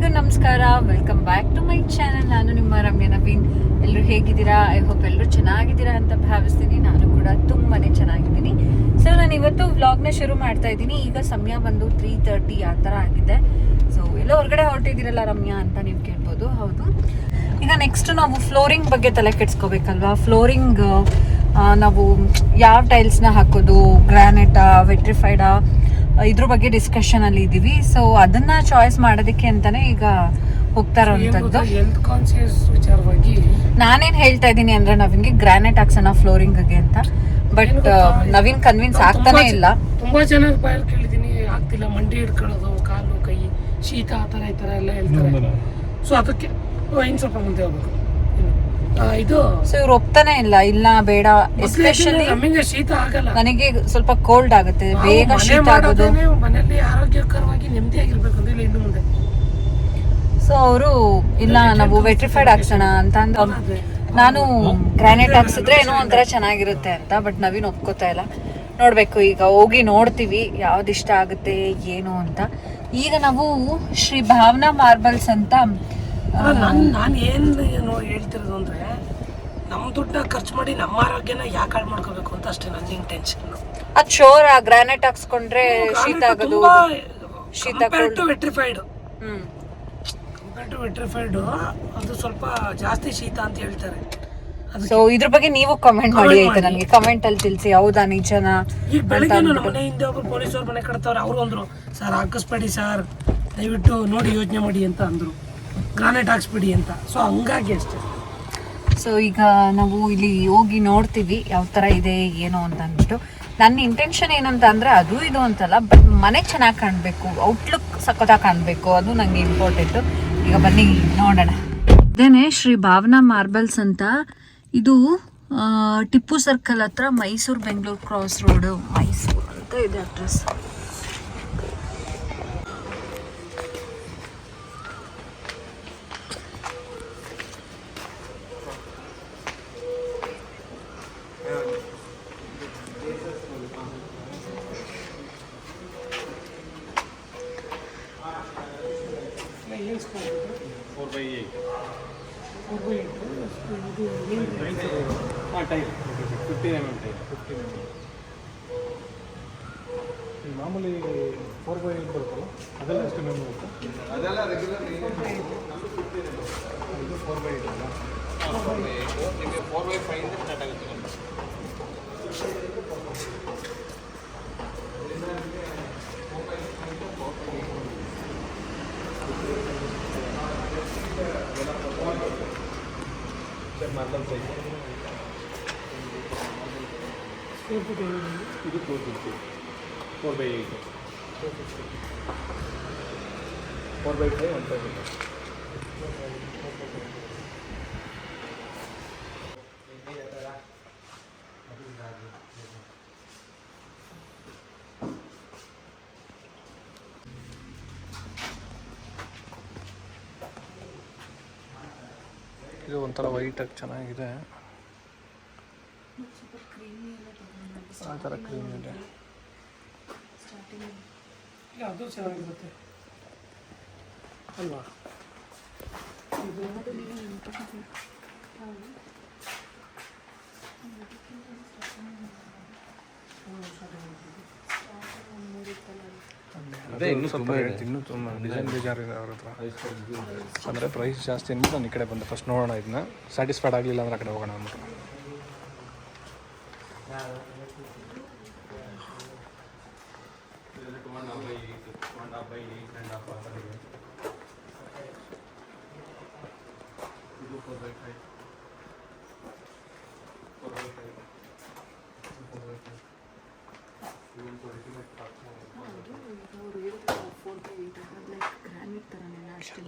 ಎಲ್ರಿಗೂ ನಮಸ್ಕಾರ. Welcome back to my channel ನಾನು ನಿಮ್ಮ ರಮ್ಯ ನವೀನ್. ಎಲ್ಲರೂ ಹೇಗಿದ್ದೀರಾ? ಐ ಹೋಪ್ ಎಲ್ಲರೂ ಚೆನ್ನಾಗಿದ್ದೀರಾ ಅಂತ ಭಾವಿಸ್ತೀನಿ. ನಾನು ಕೂಡ ತುಂಬಾ ಚೆನ್ನಾಗಿದ್ದೀನಿ. ಸೊ ನಾನು ಇವತ್ತು ವ್ಲಾಗ್ನ ಶುರು ಮಾಡ್ತಾ ಇದ್ದೀನಿ. ಈಗ ಸಮಯ ಬಂದು ತ್ರೀ ತರ್ಟಿ ಆ ಥರ ಆಗಿದೆ. ಸೊ ಎಲ್ಲೋ ಹೊರಗಡೆ ಹೊರಟಿದ್ದೀರಲ್ಲ ರಮ್ಯಾ ಅಂತ ನೀವು ಕೇಳ್ಬೋದು. ಹೌದು. ಈಗ ನೆಕ್ಸ್ಟ್ ನಾವು ಫ್ಲೋರಿಂಗ್ ಬಗ್ಗೆ ತಲೆ ಕೆಡ್ಸ್ಕೋಬೇಕಲ್ವಾ? ಫ್ಲೋರಿಂಗ್ ನಾವು ಯಾವ ಟೈಲ್ಸ್ನ ಹಾಕೋದು? ಗ್ರಾನೈಟಾ ವೆಟ್ರಿಫೈಡಾ ಇದ್ರ ಬಗ್ಗೆ ಡಿಸ್ಕಷನ್ ಅಲ್ಲಿ ಇದೀವಿ. ಸೊ ಅದನ್ನ ಚಾಯ್ಸ್ ಮಾಡೋದಕ್ಕೆ ಅಂತಾನೆ ಈಗ ಹೋಗ್ತಾ ಅಂತದ್ದು ವಿಚಾರವಾಗಿ? ನಾನೇನ್ ಹೇಳ್ತಾ ಇದ್ದೀನಿ ಅಂದ್ರೆ ನವೀನ್ಗೆ ಗ್ರಾನೈಟ್ ಹಾಕ್ಸೋಣ ಫ್ಲೋರಿಂಗ್ಗೆ ಅಂತ. ಬಟ್ ನವೀನ್ ಕನ್ವಿನ್ಸ್ ಆಗ್ತಾನೆ ಇಲ್ಲ. ತುಂಬಾ ಜನ ಬಾಯಲ್ಲಿ ಕೇಳಿದೀನಿ ಆಗ್ತಿಲ್ಲ ಮಂಡಿ ಹಿಡ್ಕೊಳ್ಳೋದು ಕಾಲು ಕೈ ಶೀತ ಆತರ ಈ ತರ ಎಲ್ಲ ಹೇಳ್ತಾರೆ. ಸೊ ಅದಕ್ಕೆ ಇನ್ ಸ್ವಲ್ಪ ಮುಂದೆ ಹೋಗ್ಬೇಕು. ಇದು ಸೊ ಇವ್ರು ಒಪ್ತಾನೆ ಇಲ್ಲ. ಇಲ್ಲ ಬೇಡ. ಎಸ್ಪೆಷಲಿ ನಮಗೆ ಶೀತ ಆಗಲ್ಲ. ನನಗೆ ಸ್ವಲ್ಪ ಕೋಲ್ಡ್ ಆಗುತ್ತೆ. ಬೇಗ ಶೀತ ಆಗೋದು. ಮನೆಯಲ್ಲಿ ಆರೋಗ್ಯಕರವಾಗಿ ನೆಮ್ಮದಿಯಾಗಿರ್ಬೇಕು ಅಂದ್ರೆ ಇಲ್ಲ ಇನ್ನು ಮುಂದೆ. ಸೊ ಅವರು ಇಲ್ಲ ನಾವು ವೆಟ್ರಿಫೈಡ್ ಹಾಕ್ಸೋಣ ಅಂತ ಅಂದ್ ನಾನು ಗ್ರಾನೈಟ್ ಹಾಕ್ಸಿದ್ರೆ ಏನೋ ಒಂಥರ ಚೆನ್ನಾಗಿರುತ್ತೆ ಅಂತ ಬಟ್ ನವೀನ್ ಒಪ್ಕೋತಾ ಇಲ್ಲ. ನೋಡ್ಬೇಕು ಈಗ ಹೋಗಿ ನೋಡ್ತೀವಿ ಯಾವ್ದು ಇಷ್ಟ ಆಗುತ್ತೆ ಏನು ಅಂತ. ಈಗ ನಾವು ಶ್ರೀ ಭಾವನಾ ಮಾರ್ಬಲ್ಸ್ ಅಂತ ನಾನು ನಾನು ಏನು ಹೇಳ್ತಿರೋದು ಅಂದ್ರೆ ನಮ್ಮ ದುಡ್ಡನ್ನ ಖರ್ಚು ಮಾಡಿ ನಮ್ಮ ಆರೋಗ್ಯನ ಯಾಕೆ ಹಾಳು ಮಾಡ್ಕೋಬೇಕು ಅಂತ ಅಷ್ಟೇ ನನ್ನ ಇಂಟೆನ್ಷನ್ ಅದ್ ಶೋರ್ ಆ ಗ್ರಾನೈಟ್ ಹಾಕ್ಸ್ಕೊಂಡ್ರೆ ಶೀತ ಆಗೋದು ಶೀತ compare to vitrified hmm. Compare to vitrified ಅದು ಸ್ವಲ್ಪ ಜಾಸ್ತಿ ಶೀತ ಅಂತ ಹೇಳ್ತಾರೆ. ಸೊ ಇದ್ರ ಬಗ್ಗೆ ನೀವು ಕಮೆಂಟ್ ಮಾಡಿ ಆಯ್ತಾ ನನಗೆ? ಕಮೆಂಟ್ ಅಲ್ಲಿ ತಿಳಿಸಿ ಹೌದಾ ನಿಜನಾ? ಈಗ ಬೆಳಗ್ಗೆ ನನ್ನ ಮನೆ ಹಿಂದೆ ಒಬ್ರು ಪೊಲೀಸರು ಮನೆ ಕಟ್ತವ್ರೆ ಅವರು ಅಂದ್ರು ಸರ್ ಹಾಕಿಸ್ಬೇಡಿ ಸರ್. ದಯವಿಟ್ಟು ನೋಡಿ ಯೋಜನೆ ಮಾಡಿ ಅಂತ ಅಂದ್ರು. ಗ್ರಾನೈಟ್ ಹಾಕ್ಸ್ಬಿಡಿ ಅಂತ. ಸೊ ಹಂಗಾಗಿ ಅಷ್ಟೇ. ಸೊ ಈಗ ನಾವು ಇಲ್ಲಿ ಹೋಗಿ ನೋಡ್ತೀವಿ ಯಾವ ಥರ ಇದೆ, ಏನು ಅಂತ ಅಂದ್ಬಿಟ್ಟು. ನನ್ನ ಇಂಟೆನ್ಷನ್ ಏನಂತ ಅಂದರೆ ಅದು ಇದು ಅಂತಲ್ಲ ಬಟ್ ಮನೆ ಚೆನ್ನಾಗಿ ಕಾಣಬೇಕು ಔಟ್ಲುಕ್ ಸಖತ್ತಾಗಿ ಕಾಣಬೇಕು, ಅದು ನನಗೆ ಇಂಪಾರ್ಟೆಂಟ್ ಈಗ ಬನ್ನಿ, ನೋಡೋಣ. ಇದೇನೆ ಶ್ರೀ ಭಾವನಾ ಮಾರ್ಬಲ್ಸ್ ಅಂತ. ಇದು ಟಿಪ್ಪು ಸರ್ಕಲ್ ಹತ್ರ ಮೈಸೂರು ಬೆಂಗಳೂರು ಕ್ರಾಸ್ ರೋಡು ಮೈಸೂರು ಅಂತ ಇದೆ ಅಡ್ರೆಸ್ ಹಾಂ tile fifteen M M tile fifteen M M ಮಾಮೂಲಿ ಫೋರ್ ಬೈ ಏಟ್ ಬರುತ್ತಲ್ಲ? ಅದೆಲ್ಲ ಎಷ್ಟು ಎಂ ಎಂ ಬರುತ್ತೆ. ಅದೆಲ್ಲ ರೆಗ್ಯುಲರ್ ಇದು ಫೋರ್ ಬೈ ಏಟ್ ಅಲ್ಲ? ನಿಮಗೆ ಫೋರ್ ಬೈ ಫೈವಿಂದ ಸ್ಟಾರ್ಟ್ ಆಗುತ್ತೆ ಮಾರ್ಬಲ್ ಸೈಜ್ ಸ್ಕ್ವೇರ್ ಫೀಟ್ ಇದು four fifty four by eight four by five one five ಇದು ಒಂಥರ ವೈಟಾಗಿ ಚೆನ್ನಾಗಿದೆ. ಆ ಥರ ಕ್ರೀಮ್ ಇದೆ. ಇಲ್ಲ ಅದು ಚೆನ್ನಾಗಿರುತ್ತೆ. ಅಲ್ವಾ? ಅದೇ ಇನ್ನೂ ಸ್ವಲ್ಪ ಹೇಳ್ತೀನಿ ಇನ್ನೂ ತುಂಬ ಡಿಸೈನ್ ಅವ್ರ ಹತ್ರ. ಅಂದರೆ ಪ್ರೈಸ್ ಜಾಸ್ತಿ ಅಂದ್ಬಿಟ್ಟು ನಾನು ಈ ಕಡೆ ಬಂದೆ. ಫಸ್ಟ್ ನೋಡೋಣ ಇದನ್ನ. ಸ್ಯಾಟಿಸ್ಫೈಡ್ ಆಗಲಿಲ್ಲ ಅಂದ್ರೆ ಆ ಕಡೆ ಹೋಗೋಣ ಅಂದ್ಬಿಟ್ಟು.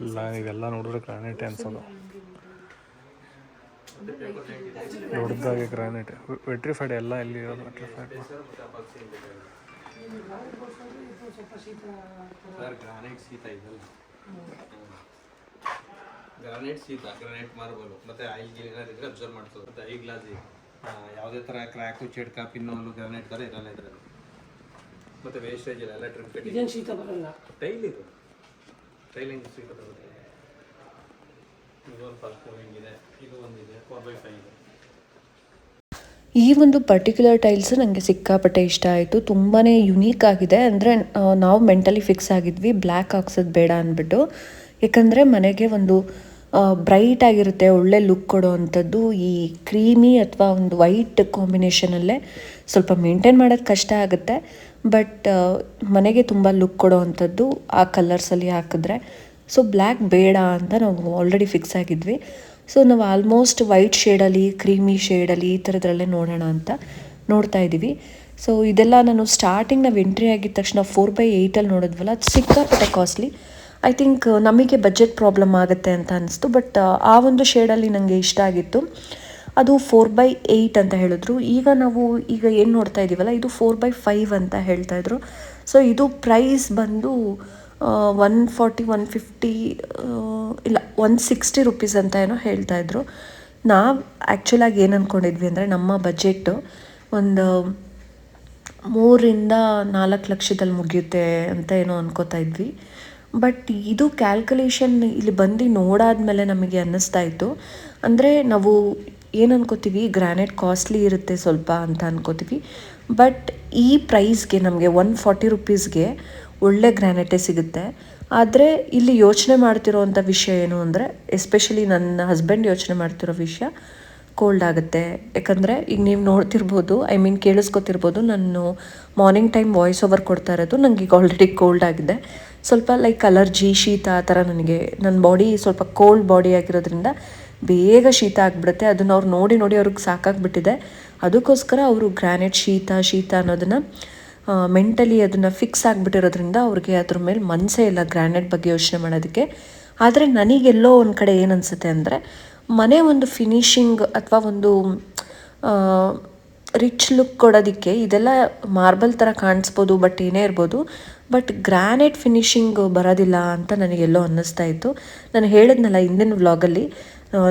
ಇಲ್ಲ ಇವೆಲ್ಲ ನೋಡಿದ್ರೆ ಗ್ರಾನೈಟೇ ಅನ್ಸೋದು. ದೊಡ್ಡದಾಗಿ ಗ್ರಾನೈಟ್ ವೆಟ್ರಿಫೈಡ್ ಎಲ್ಲ ಎಲ್ಲಿ ಇರೋದು ವೆಟ್ರಿಫೈಡ್ ಸರ್ ಗ್ರಾನೈಟ್ ಶೀತ ಗ್ರಾನೈಟ್ ಮಾರ್ಬಲ್ ಮತ್ತೆ ಐ ಗೀಲ್ ಏನಾದ್ರು ಅಬ್ಸರ್ವ್ ಮಾಡ್ತದೆ ಮತ್ತೆ ಐ ಗ್ಲಾಸ್ ಯಾವುದೇ ಥರ ಕ್ರ್ಯಾಕು ಚಿಡ್ಕ ಪಿನ್ನೋಲು ಗ್ರಾನೈಟ್ ಥರ ಇರಲ್ಲ ಇದ್ರಲ್ಲಿ. ಮತ್ತೆ ವೇಸ್ಟೇಜ್ ಇಲ್ಲ ಎಲ್ಲ ಟ್ರಿಪ್ ಇದೇನು ಶೀತ ಬರಲ್ಲ. ಟೈಲ್ ಇದು. ಟೈಲಿಂಗ್ ಸಿಗುತ್ತೆ ಫಸ್ಟ್ ಇದೆ ಇದು ಒಂದಿದೆ ಫೋರ್ ಬೈ ಫೈವ್ ಇದೆ. ಈ ಒಂದು ಪರ್ಟಿಕ್ಯುಲರ್ ಟೈಲ್ಸ್ ನನಗೆ ಸಿಕ್ಕಾಪಟ್ಟೆ ಇಷ್ಟ ಆಯಿತು. ತುಂಬಾ ಯುನೀಕ್ ಆಗಿದೆ. ಅಂದರೆ ನಾವು ಮೆಂಟಲಿ ಫಿಕ್ಸ್ ಆಗಿದ್ವಿ. ಬ್ಲ್ಯಾಕ್ ಹಾಕ್ಸೋದು ಬೇಡ ಅಂದ್ಬಿಟ್ಟು. ಯಾಕಂದರೆ ಮನೆಗೆ ಒಂದು ಬ್ರೈಟ್ ಆಗಿರುತ್ತೆ, ಒಳ್ಳೆ ಲುಕ್ ಕೊಡೋ ಅಂಥದ್ದು ಈ ಕ್ರೀಮಿ ಅಥವಾ ಒಂದು ವೈಟ್ ಕಾಂಬಿನೇಷನಲ್ಲೇ ಸ್ವಲ್ಪ ಮೇಂಟೈನ್ ಮಾಡೋದು ಕಷ್ಟ ಆಗುತ್ತೆ. ಬಟ್ ಮನೆಗೆ ತುಂಬ ಲುಕ್ ಕೊಡೋ ಅಂಥದ್ದು ಆ ಕಲರ್ಸಲ್ಲಿ ಹಾಕಿದ್ರೆ. ಸೊ ಬ್ಲ್ಯಾಕ್ ಬೇಡ ಅಂತ ನಾವು ಆಲ್ರೆಡಿ ಫಿಕ್ಸ್ ಆಗಿದ್ವಿ. ಸೊ ನಾವು ಆಲ್ಮೋಸ್ಟ್ ವೈಟ್ ಶೇಡಲ್ಲಿ ಕ್ರೀಮಿ ಶೇಡಲ್ಲಿ ಈ ಥರದ್ರಲ್ಲೇ ನೋಡೋಣ ಅಂತ ನೋಡ್ತಾ ಇದ್ದೀವಿ. ಸೊ ಇದೆಲ್ಲ ನಾನು ಸ್ಟಾರ್ಟಿಂಗ್ ನಾವು ಎಂಟ್ರಿ ಆಗಿದ ತಕ್ಷಣ ಫೋರ್ ಬೈ ಏಯ್ಟಲ್ಲಿ ನೋಡಿದ್ವಲ್ಲ ಸಿಕ್ಕಾಪಟ್ಟೆ ಕಾಸ್ಟ್ಲಿ ಐ ಥಿಂಕ್ ನಮಗೆ ಬಜೆಟ್ ಪ್ರಾಬ್ಲಮ್ ಆಗುತ್ತೆ ಅಂತ ಅನಿಸ್ತು ಬಟ್ ಆ ಒಂದು ಶೇಡಲ್ಲಿ ನನಗೆ ಇಷ್ಟ ಆಗಿತ್ತು. ಅದು ಫೋರ್ ಬೈ ಏಯ್ಟ್ ಅಂತ ಹೇಳಿದ್ರು. ಈಗ ನಾವು ಈಗ ಏನು ನೋಡ್ತಾ ಇದ್ದೀವಲ್ಲ ಇದು ಫೋರ್ ಬೈ ಫೈವ್ ಅಂತ ಹೇಳ್ತಾ ಇದ್ರು. ಸೊ ಇದು ಪ್ರೈಸ್ ಬಂದು ಒನ್ ಫಾರ್ಟಿ ಒನ್ ಫಿಫ್ಟಿ ಇಲ್ಲ ಒನ್ ಸಿಕ್ಸ್ಟಿ ರುಪೀಸ್ ಅಂತ ಏನೋ ಹೇಳ್ತಾ ಇದ್ರು. ನಾವು ಆ್ಯಕ್ಚುಲಾಗಿ ಏನು ಅಂದ್ಕೊಂಡಿದ್ವಿ ಅಂದರೆ, ನಮ್ಮ ಬಜೆಟ್ಟು ಒಂದು ಮೂರಿಂದ ನಾಲ್ಕು ಲಕ್ಷದಲ್ಲಿ ಮುಗಿಯುತ್ತೆ ಅಂತ ಏನೋ ಅನ್ಕೋತಾ ಇದ್ವಿ. ಬಟ್ ಇದು ಕ್ಯಾಲ್ಕುಲೇಷನ್ ಇಲ್ಲಿ ಬಂದು ನೋಡಾದ್ಮೇಲೆ ನಮಗೆ ಅನ್ನಿಸ್ತಾ ಇತ್ತು. ಅಂದರೆ ನಾವು ಏನು ಅನ್ಕೋತೀವಿ ಗ್ರಾನೈಟ್ ಕಾಸ್ಟ್ಲಿ ಇರುತ್ತೆ ಸ್ವಲ್ಪ ಅಂತ ಅನ್ಕೋತೀವಿ. ಬಟ್ ಈ ಪ್ರೈಸ್ಗೆ ನಮಗೆ ಒನ್ ಫಾರ್ಟಿ ರುಪೀಸ್ಗೆ ಒಳ್ಳೆ ಗ್ರಾನೈಟೇ ಸಿಗುತ್ತೆ. ಆದರೆ ಇಲ್ಲಿ ಯೋಚನೆ ಮಾಡ್ತಿರೋವಂಥ ವಿಷಯ ಏನು ಅಂದರೆ ಎಸ್ಪೆಷಲಿ ನನ್ನ ಹಸ್ಬೆಂಡ್ ಯೋಚನೆ ಮಾಡ್ತಿರೋ ವಿಷಯ ಕೋಲ್ಡ್ ಆಗುತ್ತೆ. ಯಾಕಂದರೆ ಈಗ ನೀವು ನೋಡ್ತಿರ್ಬೋದು ಐ ಮೀನ್ ಕೇಳಿಸ್ಕೊತಿರ್ಬೋದು, ನಾನು ಮಾರ್ನಿಂಗ್ ಟೈಮ್ ವಾಯ್ಸ್ ಓವರ್ ಕೊಡ್ತಾ ಇರೋದು ನನಗೆ ಈಗ ಆಲ್ರೆಡಿ ಕೋಲ್ಡ್ ಆಗಿದೆ. ಸ್ವಲ್ಪ ಲೈಕ್ ಅಲರ್ಜಿ ಶೀತ ಆ ಥರ ನನಗೆ ನನ್ನ ಬಾಡಿ ಸ್ವಲ್ಪ ಕೋಲ್ಡ್ ಬಾಡಿ ಆಗಿರೋದ್ರಿಂದ ಬೇಗ ಶೀತ ಆಗಿಬಿಡುತ್ತೆ. ಅದನ್ನು ಅವ್ರು ನೋಡಿ ನೋಡಿ ಅವ್ರಿಗೆ ಸಾಕಾಗ್ಬಿಟ್ಟಿದೆ. ಅದಕ್ಕೋಸ್ಕರ ಅವರು ಗ್ರಾನೈಟ್ ಶೀತ ಶೀತ ಅನ್ನೋದನ್ನು ಮೆಂಟಲಿ ಅದನ್ನು ಫಿಕ್ಸ್ ಆಗಿಬಿಟ್ಟಿರೋದ್ರಿಂದ ಅವ್ರಿಗೆ ಅದ್ರ ಮೇಲೆ ಮನಸ್ಸೇ ಇಲ್ಲ ಗ್ರಾನೈಟ್ ಬಗ್ಗೆ ಯೋಚನೆ ಮಾಡೋದಕ್ಕೆ. ಆದರೆ ನನಗೆಲ್ಲೋ ಒಂದು ಕಡೆ ಏನು ಅನಿಸುತ್ತೆ ಅಂದರೆ, ಮನೆ ಒಂದು ಫಿನಿಶಿಂಗ್ ಅಥವಾ ಒಂದು ರಿಚ್ ಲುಕ್ ಕೊಡೋದಕ್ಕೆ ಇದೆಲ್ಲ ಮಾರ್ಬಲ್ ಥರ ಕಾಣಿಸ್ಬೋದು ಬಟ್ ಏನೇ ಇರ್ಬೋದು. ಬಟ್ ಗ್ರಾನೈಟ್ ಫಿನಿಶಿಂಗ್ ಬರೋದಿಲ್ಲ ಅಂತ ನನಗೆಲ್ಲೋ ಅನ್ನಿಸ್ತಾ ಇತ್ತು. ನಾನು ಹೇಳಿದ್ನಲ್ಲ ಹಿಂದಿನ ವ್ಲಾಗಲ್ಲಿ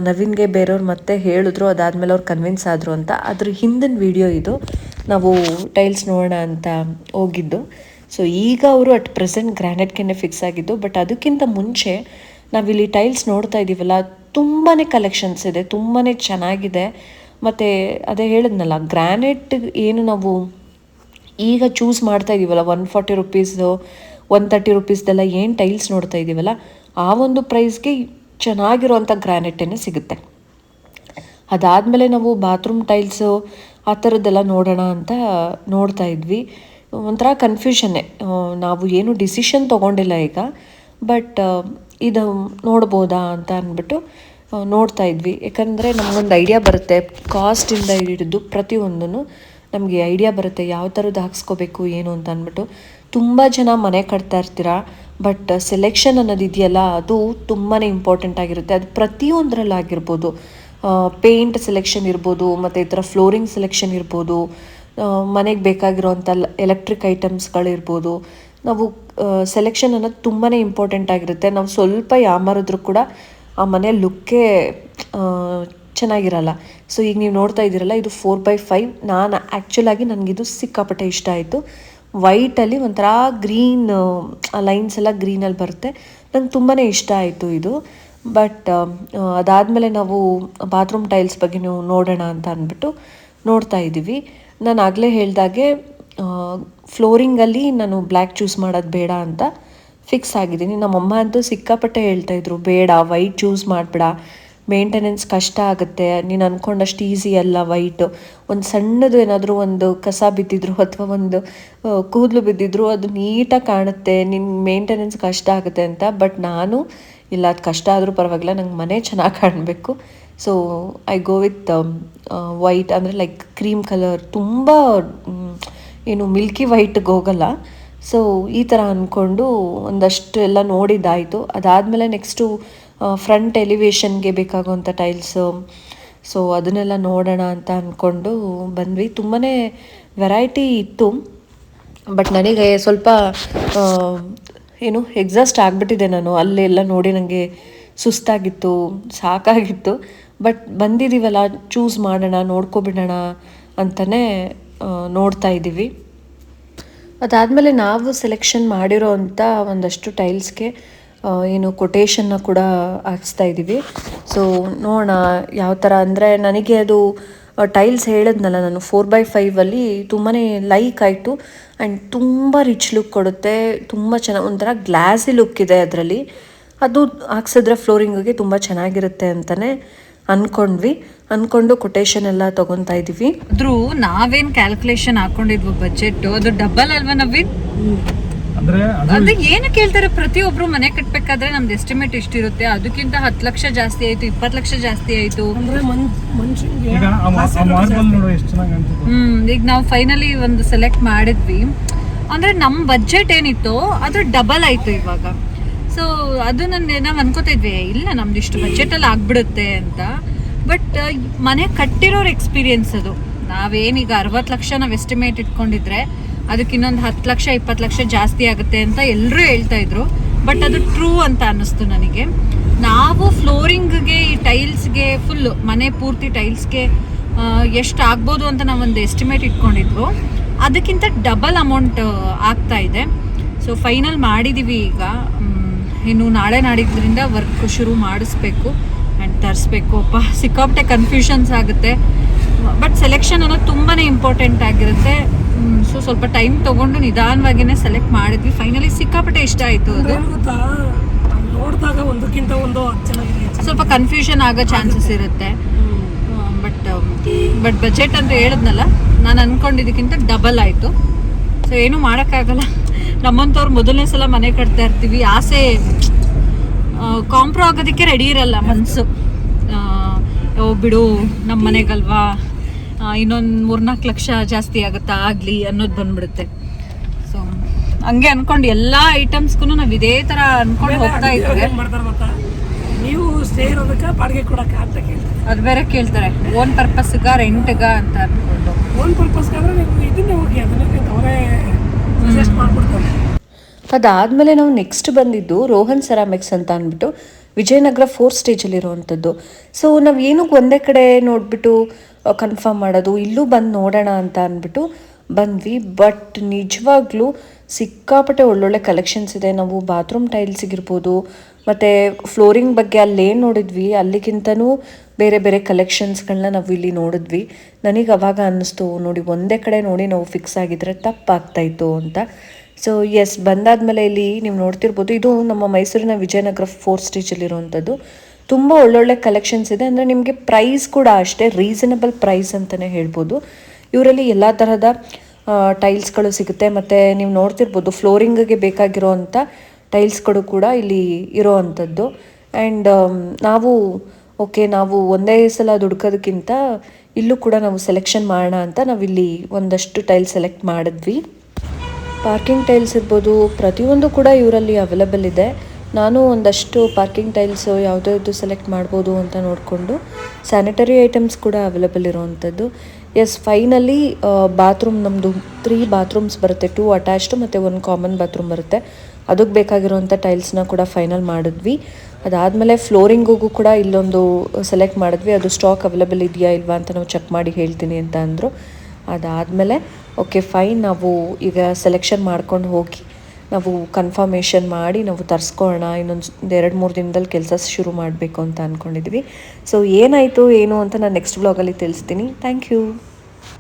ನವೀನ್ಗೆ ಬೇರೆಯವ್ರು ಮತ್ತೆ ಹೇಳಿದ್ರು, ಅದಾದಮೇಲೆ ಅವ್ರು ಕನ್ವಿನ್ಸ್ ಆದರು ಅಂತ. ಅದ್ರ ಹಿಂದಿನ ವಿಡಿಯೋ ಇದು, ನಾವು ಟೈಲ್ಸ್ ನೋಡೋಣ ಅಂತ ಹೋಗಿದ್ದು. ಸೊ ಈಗ ಅವರು ಅಟ್ ಪ್ರೆಸೆಂಟ್ ಗ್ರಾನೈಟ್ಗೆ ಫಿಕ್ಸ್ ಆಗಿದ್ದು ಬಟ್ ಅದಕ್ಕಿಂತ ಮುಂಚೆ ನಾವಿಲ್ಲಿ ಟೈಲ್ಸ್ ನೋಡ್ತಾ ಇದ್ದೀವಲ್ಲ ತುಂಬಾ ಕಲೆಕ್ಷನ್ಸ್ ಇದೆ ತುಂಬಾ ಚೆನ್ನಾಗಿದೆ. ಮತ್ತು ಅದೇ ಹೇಳಿದ್ನಲ್ಲ, ಗ್ರಾನೈಟ್ ಏನು ನಾವು ಈಗ ಚೂಸ್ ಮಾಡ್ತಾ ಇದ್ದೀವಲ್ಲ ಒನ್ ಫಾರ್ಟಿ ರುಪೀಸ್ದು ಒನ್ ತರ್ಟಿ ರುಪೀಸ್ದೆಲ್ಲ ಏನು ಟೈಲ್ಸ್ ನೋಡ್ತಾ ಇದ್ದೀವಲ್ಲ ಆ ಒಂದು ಪ್ರೈಸ್ಗೆ ಚೆನ್ನಾಗಿರೋವಂಥ ಗ್ರಾನೈಟೇ ಸಿಗುತ್ತೆ. ಅದಾದಮೇಲೆ ನಾವು ಬಾತ್ರೂಮ್ ಟೈಲ್ಸು ಆ ಥರದ್ದೆಲ್ಲ ನೋಡೋಣ ಅಂತ ನೋಡ್ತಾ ಇದ್ವಿ. ಒಂಥರ ಕನ್ಫ್ಯೂಷನ್ನೇ ನಾವು ಏನು ಡಿಸಿಷನ್ ತೊಗೊಂಡಿಲ್ಲ ಈಗ ಬಟ್ ಇದು ನೋಡ್ಬೋದಾ ಅಂತ ಅಂದ್ಬಿಟ್ಟು ನೋಡ್ತಾ ಇದ್ವಿ. ಯಾಕಂದರೆ ನಮಗೊಂದು ಐಡಿಯಾ ಬರುತ್ತೆ. ಕಾಸ್ಟಿಂದ ಹಿಡಿದು ಪ್ರತಿಯೊಂದೂ ನಮಗೆ ಐಡಿಯಾ ಬರುತ್ತೆ. ಯಾವ ಥರದ್ದು ಹಾಕ್ಸ್ಕೋಬೇಕು, ಏನು ಅಂತ ಅಂದ್ಬಿಟ್ಟು. ತುಂಬ ಜನ ಮನೆ ಕಟ್ತಾ ಇರ್ತೀರ ಬಟ್ ಸೆಲೆಕ್ಷನ್ ಅನ್ನೋದು ಇದೆಯಲ್ಲ, ಅದು ತುಂಬಾ ಇಂಪಾರ್ಟೆಂಟ್ ಆಗಿರುತ್ತೆ. ಅದು ಪ್ರತಿಯೊಂದರಲ್ಲಿ ಆಗಿರ್ಬೋದು. ಪೇಂಟ್ ಸೆಲೆಕ್ಷನ್ ಇರ್ಬೋದು, ಮತ್ತು ಈ ಥರ ಫ್ಲೋರಿಂಗ್ ಸೆಲೆಕ್ಷನ್ ಇರ್ಬೋದು ಮನೆಗೆ ಬೇಕಾಗಿರೋಂಥ ಎಲೆಕ್ಟ್ರಿಕ್ ಐಟಮ್ಸ್ಗಳಿರ್ಬೋದು ನಾವು ಸೆಲೆಕ್ಷನ್ ಅನ್ನೋದು ತುಂಬಾ ಇಂಪಾರ್ಟೆಂಟ್ ಆಗಿರುತ್ತೆ. ನಾವು ಸ್ವಲ್ಪ ಯಾಮಾರಿದ್ರು ಕೂಡ ಆ ಮನೆ ಲುಕ್ಕೇ ಚೆನ್ನಾಗಿರಲ್ಲ. ಸೊ ಈಗ ನೀವು ನೋಡ್ತಾ ಇದ್ದೀರಲ್ಲ, ಇದು ಫೋರ್ ಬೈ ಫೈವ್ ನಾನು ಆ್ಯಕ್ಚುಲಾಗಿ ನನಗಿದು ಸಿಕ್ಕಾಪಟ್ಟೆ ಇಷ್ಟ ಆಯಿತು. ವೈಟಲ್ಲಿ ಒಂಥರ ಗ್ರೀನ್ ಲೈನ್ಸ್ ಎಲ್ಲ ಗ್ರೀನಲ್ಲಿ ಬರುತ್ತೆ. ನಂಗೆ ತುಂಬಾ ಇಷ್ಟ ಆಯಿತು ಇದು. ಬಟ್ ಅದಾದಮೇಲೆ ನಾವು ಬಾತ್ರೂಮ್ ಟೈಲ್ಸ್ ಬಗ್ಗೆ ನೀವು ನೋಡೋಣ ಅಂತ ಅಂದ್ಬಿಟ್ಟು ನೋಡ್ತಾ ಇದ್ದೀವಿ. ನಾನು ಆಗಲೇ ಹೇಳಿದಾಗೆ ಫ್ಲೋರಿಂಗಲ್ಲಿ ನಾನು ಬ್ಲ್ಯಾಕ್ ಚೂಸ್ ಮಾಡೋದು ಬೇಡ ಅಂತ. ಫಿಕ್ಸ್ ಆಗಿದ್ದೀನಿ ನಮ್ಮಮ್ಮ ಅಂತೂ ಸಿಕ್ಕಾಪಟ್ಟೆ ಹೇಳ್ತಾ ಇದ್ರು, ಬೇಡ ವೈಟ್ ಚೂಸ್ ಮಾಡಿಬಿಡ ಮೇಂಟೆನೆನ್ಸ್ ಕಷ್ಟ ಆಗುತ್ತೆ, ನೀನು ಅಂದ್ಕೊಂಡಷ್ಟು ಈಸಿ ಅಲ್ಲ ವೈಟು ಒಂದು ಸಣ್ಣದು ಏನಾದರೂ ಒಂದು ಕಸ ಬಿದ್ದಿದ್ರು ಅಥವಾ ಒಂದು ಕೂದಲು ಬಿದ್ದಿದ್ರು, ಅದು ನೀಟಾಗಿ ಕಾಣುತ್ತೆ ನಿನ್ನ ಮೇಂಟೆನೆನ್ಸ್ ಕಷ್ಟ ಆಗುತ್ತೆ ಅಂತ. ಬಟ್ ನಾನು, ಇಲ್ಲ, ಅದು ಕಷ್ಟ ಆದರೂ ಪರವಾಗಿಲ್ಲ, ನಂಗೆ ಮನೆ ಚೆನ್ನಾಗಿ ಕಾಣಬೇಕು. So I go with white ಅಂದರೆ ಲೈಕ್ ಕ್ರೀಮ್ ಕಲರ್ ತುಂಬ ಏನು ಮಿಲ್ಕಿ ವೈಟ್ಗೆ ಹೋಗಲ್ಲ. ಸೊ ಈ ಥರ ಅಂದ್ಕೊಂಡು ಒಂದಷ್ಟು ಎಲ್ಲ ನೋಡಿದ್ದಾಯಿತು. ಅದಾದಮೇಲೆ ನೆಕ್ಸ್ಟು ಫ್ರಂಟ್ ಎಲಿವೇಶನ್ಗೆ ಬೇಕಾಗುವಂಥ ಟೈಲ್ಸು ಸೊ ಅದನ್ನೆಲ್ಲ ನೋಡೋಣ ಅಂತ ಅಂದ್ಕೊಂಡು ಬಂದ್ವಿ. ತುಂಬಾ ವೆರೈಟಿ ಇತ್ತು. ಬಟ್ ನನಗೆ ಸ್ವಲ್ಪ ಏನು ಎಕ್ಸಾಸ್ಟ್ ಆಗಿಬಿಟ್ಟಿದೆ ನಾನು. ಅಲ್ಲೆಲ್ಲ ನೋಡಿ ನನಗೆ ಸುಸ್ತಾಗಿತ್ತು, ಸಾಕಾಗಿತ್ತು. ಬಟ್ ಬಂದಿದ್ದೀವಲ್ಲ ಚೂಸ್ ಮಾಡೋಣ, ನೋಡ್ಕೊಬಿಡೋಣ ಅಂತಲೇ ನೋಡ್ತಾ ಇದ್ದೀವಿ. ಅದಾದಮೇಲೆ ನಾವು ಸೆಲೆಕ್ಷನ್ ಮಾಡಿರೋ ಅಂಥ ಒಂದಷ್ಟು ಟೈಲ್ಸ್ಗೆ ಏನು ಕೊಟೇಶನ್ನ ಕೂಡ ಹಾಕ್ಸ್ತಾ ಇದ್ದೀವಿ ಸೊ ನೋಡೋಣ ಯಾವ ಥರ ಅಂದರೆ ನನಗೆ ಅದು ಟೈಲ್ಸ್ ಹೇಳಿದ್ನಲ್ಲ ನಾನು ಫೋರ್ ಬೈ ಫೈವಲ್ಲಿ ತುಂಬಾ ಲೈಕ್ ಆಯಿತು. ಆ್ಯಂಡ್ ತುಂಬ ರಿಚ್ ಲುಕ್ ಕೊಡುತ್ತೆ. ತುಂಬ ಚೆನ್ನಾಗಿ ಒಂಥರ ಗ್ಲಾಸಿ ಲುಕ್ ಇದೆ ಅದರಲ್ಲಿ. ಅದು ಹಾಕ್ಸಿದ್ರೆ ಫ್ಲೋರಿಂಗಿಗೆ ತುಂಬ ಚೆನ್ನಾಗಿರುತ್ತೆ ಅಂತಲೇ ಅಂದ್ಕೊಂಡ್ವಿ ಅಂದ್ಕೊಂಡು ಕೊಟೇಶನ್ ಎಲ್ಲ ತಗೊಂತಾ ಇದೀವಿ. ಆದ್ರೂ ನಾವೇನ್ ಕ್ಯಾಲ್ಕುಲೇಷನ್ ಹಾಕೊಂಡಿದ್ವು ಬಜೆಟ್ ಅದು ಡಬಲ್ ಅಲ್ವಾ ನವೀನ್? ಅಂದ್ರೆ ಅದು ಏನು ಕೇಳ್ತಾರೆ? ಪ್ರತಿಯೊಬ್ರು ಮನೆ ಕಟ್ಬೇಕಾದ್ರೆ ನಮ್ದು ಎಸ್ಟಿಮೇಟ್ ಎಷ್ಟಿರುತ್ತೆ? ಅದಕ್ಕಿಂತ ಹತ್ತು ಲಕ್ಷ ಜಾಸ್ತಿ ಆಯ್ತು ಇಪ್ಪತ್ತು ಲಕ್ಷ ಜಾಸ್ತಿ ಆಯ್ತು. ಅಂದ್ರೆ ಮನ್ ಮನುಷ್ಯನಿಗೆ ಈಗ ಆ ಮಾರ್ಬಲ್ ನೋಡು ಎಷ್ಟು ಚೆನ್ನಾಗಿ ಅನ್ಸುತ್ತೆ ಹ್ಮ್ ಈಗ ನಾವು ಫೈನಲಿ ಒಂದು ಸೆಲೆಕ್ಟ್ ಮಾಡಿದ್ವಿ. ಅಂದ್ರೆ ನಮ್ ಬಜೆಟ್ ಏನಿತ್ತು ಅದ್ರ ಡಬಲ್ ಆಯ್ತು ಇವಾಗ. ಸೊ ಅದು ನನ್ನ ನಾವು ಅನ್ಕೋತಾ ಇದ್ವಿ ಇಲ್ಲ ನಮ್ದು ಇಷ್ಟು ಬಜೆಟ್ ಅಲ್ಲಿ ಆಗ್ಬಿಡುತ್ತೆ ಅಂತ. ಬಟ್ ಮನೆ ಕಟ್ಟಿರೋರು ಎಕ್ಸ್ಪೀರಿಯನ್ಸ್ ಅದು. ನಾವೇನೀಗ ಅರವತ್ತು ಲಕ್ಷ ನಾವು ಎಸ್ಟಿಮೇಟ್ ಇಟ್ಕೊಂಡಿದ್ರೆ ಅದಕ್ಕೆ ಇನ್ನೊಂದು ಹತ್ತು ಲಕ್ಷ, ಇಪ್ಪತ್ತು ಲಕ್ಷ ಜಾಸ್ತಿ ಆಗುತ್ತೆ ಅಂತ ಎಲ್ಲರೂ ಹೇಳ್ತಾ ಇದ್ರು. ಬಟ್ ಅದು ಟ್ರೂ ಅಂತ ಅನ್ನಿಸ್ತು ನನಗೆ. ನಾವು ಫ್ಲೋರಿಂಗ್ಗೆ ಈ ಟೈಲ್ಸ್ಗೆ ಫುಲ್ ಮನೆ ಪೂರ್ತಿ ಟೈಲ್ಸ್ಗೆ ಎಷ್ಟು ಆಗ್ಬೋದು ಅಂತ ನಾವೊಂದು ಎಸ್ಟಿಮೇಟ್ ಇಟ್ಕೊಂಡಿದ್ವು. ಅದಕ್ಕಿಂತ ಡಬಲ್ ಅಮೌಂಟ್ ಆಗ್ತಾ ಇದೆ. ಸೊ ಫೈನಲ್ ಮಾಡಿದ್ದೀವಿ ಈಗ. ಇನ್ನು ನಾಳೆ ನಾಡಿದ್ರಿಂದ ವರ್ಕ್ ಶುರು ಮಾಡಿಸ್ಬೇಕು. ಆ್ಯಂಡ್ ತರಿಸ್ಬೇಕು. ಅಪ್ಪ ಸಿಕ್ಕಾಪಟ್ಟೆ ಕನ್ಫ್ಯೂಷನ್ಸ್ ಆಗುತ್ತೆ. ಬಟ್ ಸೆಲೆಕ್ಷನ್ ಅನ್ನೋದು ತುಂಬಾ ಇಂಪಾರ್ಟೆಂಟ್ ಆಗಿರುತ್ತೆ. ಸೊ ಸ್ವಲ್ಪ ಟೈಮ್ ತೊಗೊಂಡು ನಿಧಾನವಾಗಿನೇ ಸೆಲೆಕ್ಟ್ ಮಾಡಿದ್ವಿ. ಫೈನಲಿ ಸಿಕ್ಕಾಪಟ್ಟೆ ಇಷ್ಟ ಆಯಿತು ಅದು. ನೋಡಿದಾಗ ಒಂದಕ್ಕಿಂತ ಒಂದು ಸ್ವಲ್ಪ ಕನ್ಫ್ಯೂಷನ್ ಆಗೋ ಚಾನ್ಸಸ್ ಇರುತ್ತೆ. ಬಟ್ ಬಟ್ ಬಜೆಟ್ ಅಂತ ಹೇಳಿದ್ನಲ್ಲ ನಾನು ಅನ್ಕೊಂಡಿದ್ದಕ್ಕಿಂತ ಡಬಲ್ ಆಯಿತು. ಸೊ ಏನೂ ಮಾಡೋಕ್ಕಾಗಲ್ಲ. ನಮ್ಮಂಥವ್ರು ಮೊದಲನೇ ಸಲ ಮನೆ ಕಟ್ತಾ ಇರ್ತೀವಿ. ಆಸೆ ಕಾಂಪ್ರೋ ಆಗೋದಕ್ಕೆ ರೆಡಿ ಇರಲ್ಲ ಮನಸ್ಸು ಓ ಬಿಡು ನಮ್ಮ ಮನೆಗಲ್ವಾ? ಇನ್ನೊಂದು ಮೂರ್ನಾಲ್ಕು ಲಕ್ಷ ಜಾಸ್ತಿ ಆಗುತ್ತಾ? ಆಗಲಿ ಅನ್ನೋದು ಬಂದ್ಬಿಡುತ್ತೆ. ಸೊ ಹಂಗೆ ಅನ್ಕೊಂಡು ಎಲ್ಲ ಐಟಮ್ಸ್ಗೂ ನಾವು ಇದೇ ಥರ ಅನ್ಕೊಂಡು ಹೋಗ್ತಾ ಗೊತ್ತಾ? ನೀವು ಸ್ಟೇ ಇರೋದಕ್ಕೆ ಬಾಡಿಗೆ ಕೊಡಕ್ಕೆ ಅಂತ ಕೇಳ್ತಾರೆ. ಅದು ಬೇರೆ ಕೇಳ್ತಾರೆ. ಓನ್ ಪರ್ಪಸ್ಗ ರೆಂಟ್ಗ ಅಂತ ಅನ್ಕೊಂಡು. ಓನ್ ಪರ್ಪಸ್ಗಾದ್ರೆ ನೀವು ಇದನ್ನೇ ಹೋಗಿ ಅದನ್ನ ಅವರೇ ಸಜೆಸ್ಟ್ ಮಾಡ್ಬಿಡ್ತಾರೆ ಅದಾದಮೇಲೆ ನಾವು ನೆಕ್ಸ್ಟ್ ಬಂದಿದ್ದು ರೋಹನ್ ಸೆರಾಮಿಕ್ಸ್ ಅಂತ ಅಂದ್ಬಿಟ್ಟು ವಿಜಯನಗರ ಫೋರ್ ಸ್ಟೇಜಲ್ಲಿರುವಂಥದ್ದು ಸೊ ನಾವು ಏನಕ್ಕೆ ಒಂದೇ ಕಡೆ ನೋಡಿಬಿಟ್ಟು ಕನ್ಫರ್ಮ್ ಮಾಡೋದು, ಇಲ್ಲೂ ಬಂದು ನೋಡೋಣ ಅಂತ ಅಂದ್ಬಿಟ್ಟು ಬಂದ್ವಿ. ಬಟ್ ನಿಜವಾಗ್ಲೂ ಸಿಕ್ಕಾಪಟ್ಟೆ ಒಳ್ಳೊಳ್ಳೆ ಕಲೆಕ್ಷನ್ಸ್ ಇದೆ. ನಾವು ಬಾತ್ರೂಮ್ ಟೈಲ್ಸಿಗಿರ್ಬೋದು ಮತ್ತು ಫ್ಲೋರಿಂಗ್ ಬಗ್ಗೆ ಅಲ್ಲಿ ಏನು ನೋಡಿದ್ವಿ, ಅಲ್ಲಿಗಿಂತನೂ ಬೇರೆ ಬೇರೆ ಕಲೆಕ್ಷನ್ಸ್ಗಳನ್ನ ನಾವು ಇಲ್ಲಿ ನೋಡಿದ್ವಿ. ನನಗೆ ಅವಾಗ ಅನ್ನಿಸ್ತು, ನೋಡಿ, ಒಂದೇ ಕಡೆ ನೋಡಿ ನಾವು ಫಿಕ್ಸ್ ಆಗಿದ್ರೆ ತಪ್ಪಾಗ್ತಾಯಿತ್ತು ಅಂತ. ಸೊ ಎಸ್ ಬಂದಾದ್ಮೇಲೆ ಇಲ್ಲಿ ನೀವು ನೋಡ್ತಿರ್ಬೋದು, ಇದು ನಮ್ಮ ಮೈಸೂರಿನ ವಿಜಯನಗರ ಫೋರ್ ಸ್ಟೇಜಲ್ಲಿರುವಂಥದ್ದು ತುಂಬ ಒಳ್ಳೊಳ್ಳೆ ಕಲೆಕ್ಷನ್ಸ್ ಇದೆ. ಅಂದರೆ ನಿಮಗೆ ಪ್ರೈಸ್ ಕೂಡ ಅಷ್ಟೇ ರೀಸನಬಲ್ ಪ್ರೈಸ್ ಅಂತಲೇ ಹೇಳ್ಬೋದು. ಇವರಲ್ಲಿ ಎಲ್ಲ ತರಹದ ಟೈಲ್ಸ್ಗಳು ಸಿಗುತ್ತೆ. ಮತ್ತು ನೀವು ನೋಡ್ತಿರ್ಬೋದು ಫ್ಲೋರಿಂಗಿಗೆ ಬೇಕಾಗಿರೋವಂಥ ಟೈಲ್ಸ್ಗಳು ಕೂಡ ಇಲ್ಲಿ ಇರೋ ಅಂಥದ್ದು ಆ್ಯಂಡ್ ನಾವು ಓಕೆ ನಾವು ಒಂದೇ ಸಲ ದುಡ್ಕೋದಕ್ಕಿಂತ ಇಲ್ಲೂ ಕೂಡ ನಾವು ಸೆಲೆಕ್ಷನ್ ಮಾಡೋಣ ಅಂತ ನಾವಿಲ್ಲಿ ಒಂದಷ್ಟು ಟೈಲ್ ಸೆಲೆಕ್ಟ್ ಮಾಡಿದ್ವಿ. ಪಾರ್ಕಿಂಗ್ ಟೈಲ್ಸ್ ಇರ್ಬೋದು, ಪ್ರತಿಯೊಂದು ಕೂಡ ಇವರಲ್ಲಿ ಅವೈಲಬಲ್ ಇದೆ. ನಾನು ಒಂದಷ್ಟು ಪಾರ್ಕಿಂಗ್ ಟೈಲ್ಸು ಯಾವುದ್ಯಾವುದು ಸೆಲೆಕ್ಟ್ ಮಾಡ್ಬೋದು ಅಂತ ನೋಡಿಕೊಂಡು ಸ್ಯಾನಿಟರಿ ಐಟಮ್ಸ್ ಕೂಡ ಅವೈಲಬಲ್ ಇರೋವಂಥದ್ದು ಎಸ್ ಫೈನಲಿ ಬಾತ್ರೂಮ್ ನಮ್ಮದು ತ್ರೀ ಬಾತ್ರೂಮ್ಸ್ ಬರುತ್ತೆ. ಟೂ ಅಟ್ಯಾಚ್ಡು ಮತ್ತು ಒಂದು ಕಾಮನ್ ಬಾತ್ರೂಮ್ ಬರುತ್ತೆ. ಅದಕ್ಕೆ ಬೇಕಾಗಿರುವಂಥ ಟೈಲ್ಸ್ನ ಕೂಡ ಫೈನಲ್ ಮಾಡಿದ್ವಿ. ಅದಾದಮೇಲೆ ಫ್ಲೋರಿಂಗಿಗೂ ಕೂಡ ಇಲ್ಲೊಂದು ಸೆಲೆಕ್ಟ್ ಮಾಡಿದ್ವಿ. ಅದು ಸ್ಟಾಕ್ ಅವೈಲಬಲ್ ಇದೆಯಾ ಇಲ್ವಾ ಅಂತ ನಾವು ಚೆಕ್ ಮಾಡಿ ಹೇಳ್ತೀನಿ ಅಂತ ಅಂದರು. ಅದಾದಮೇಲೆ ಓಕೆ ಫೈನ್ ನಾವು ಈಗ ಸೆಲೆಕ್ಷನ್ ಮಾಡ್ಕೊಂಡು ಹೋಗಿ, ನಾವು ಕನ್ಫರ್ಮೇಷನ್ ಮಾಡಿ ನಾವು ತರಿಸ್ಕೊಳ್ಳೋಣ ಇನ್ನೊಂದು ಎರಡು ಮೂರು ದಿನದಲ್ಲಿ ಕೆಲಸ ಶುರು ಮಾಡಬೇಕು ಅಂತ ಅಂದ್ಕೊಂಡಿದ್ವಿ ಸೊ ಏನಾಯಿತು, ಏನು ಅಂತ ನಾನು ನೆಕ್ಸ್ಟ್ ಬ್ಲಾಗಲ್ಲಿ ತಿಳಿಸ್ತೀನಿ. Thank you